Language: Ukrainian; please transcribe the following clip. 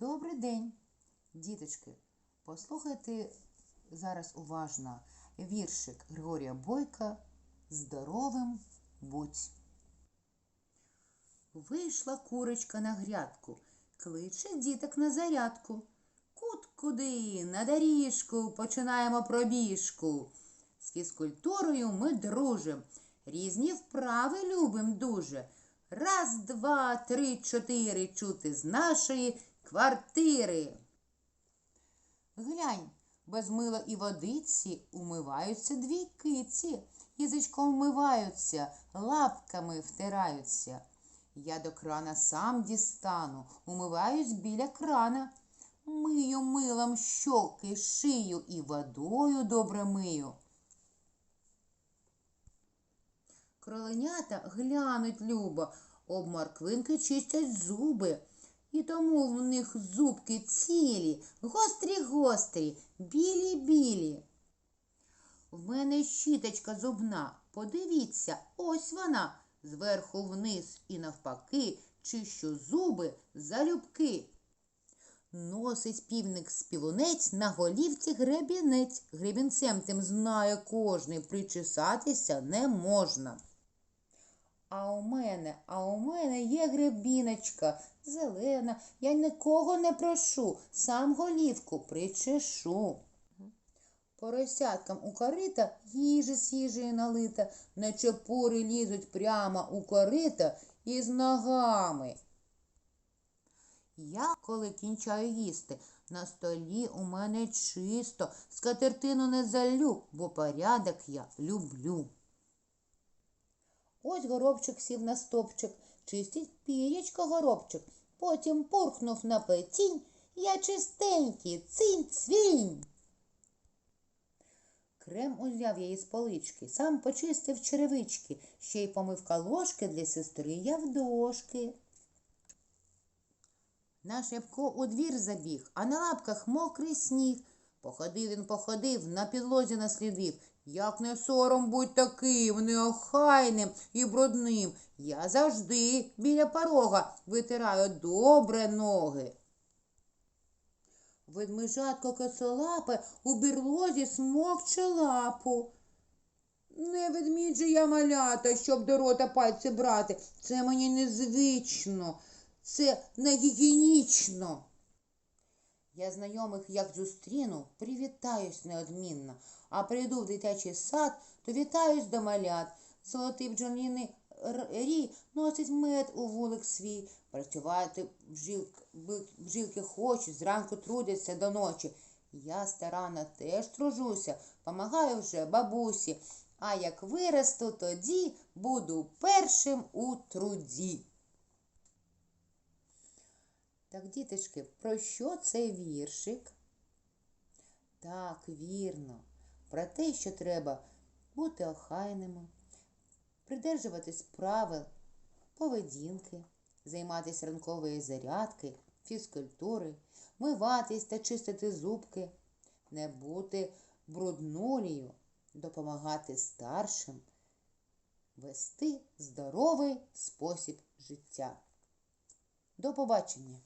Добрий день, діточки. Послухайте зараз уважно віршик Григорія Бойка Здоровим будь. Вийшла курочка на грядку, кличе діток на зарядку. Кут куди, на доріжку, починаємо пробіжку. З фізкультурою ми дружим, різні вправи любим дуже. Раз, два, три, чотири чути з нашої квартири. Глянь, без мила і водиці умиваються дві киці, язичком вмиваються, лапками втираються. Я до крана сам дістану, умиваюсь біля крана. Мию милом щоки, шию і водою добре мию. Кроленята глянуть любо, об морквинки чистять зуби. І тому в них зубки цілі, гострі-гострі, білі-білі. В мене щіточка зубна, подивіться, ось вона, зверху вниз і навпаки, чищу зуби залюбки. Носить півник співунець на голівці гребінець. Гребінцем тим знає кожний, причесатися не можна. А у мене, а у мене є гребіночка зелена. Я нікого не прошу, сам голівку причешу. Поросяткам у корита їжі з їжею налита, наче пори лізуть прямо у корита із ногами. Я, коли кінчаю їсти, на столі у мене чисто, скатертину не залю, бо порядок я люблю. Ось горобчик сів на стопчик, чистить пірячко горобчик, потім пурхнув на плетінь, я чистенький, цинь цвінь. Крем узяв я із полички, сам почистив черевички, ще й помив калошки для сестри Явдошки. Наш Ябко у двір забіг, а на лапках мокрий сніг. Походив він, походив, на підлозі наслідив. Як не сором будь таким, неохайним і брудним. Я завжди біля порога витираю добре ноги. Ведмежатко косолапе у бірлозі смокче лапу. Не ведміджі я малята, щоб до рота пальці брати. Це мені незвично, це не гігієнічно. Я знайомих як зустріну, привітаюсь неодмінно, а прийду в дитячий сад, то вітаюсь до малят. Золотий бджоліний рій носить мед у вулик свій. Працювати бжилки, бжилки хочуть, зранку трудяться до ночі. Я старанно теж тружуся, помагаю вже бабусі, а як виросту, тоді буду першим у труді. Так, діточки, про що цей віршик? Так, вірно, про те, що треба бути охайними, придержуватись правил, поведінки, займатися ранкової зарядки, фізкультури, миватись та чистити зубки, не бути бруднулію, допомагати старшим, вести здоровий спосіб життя. До побачення!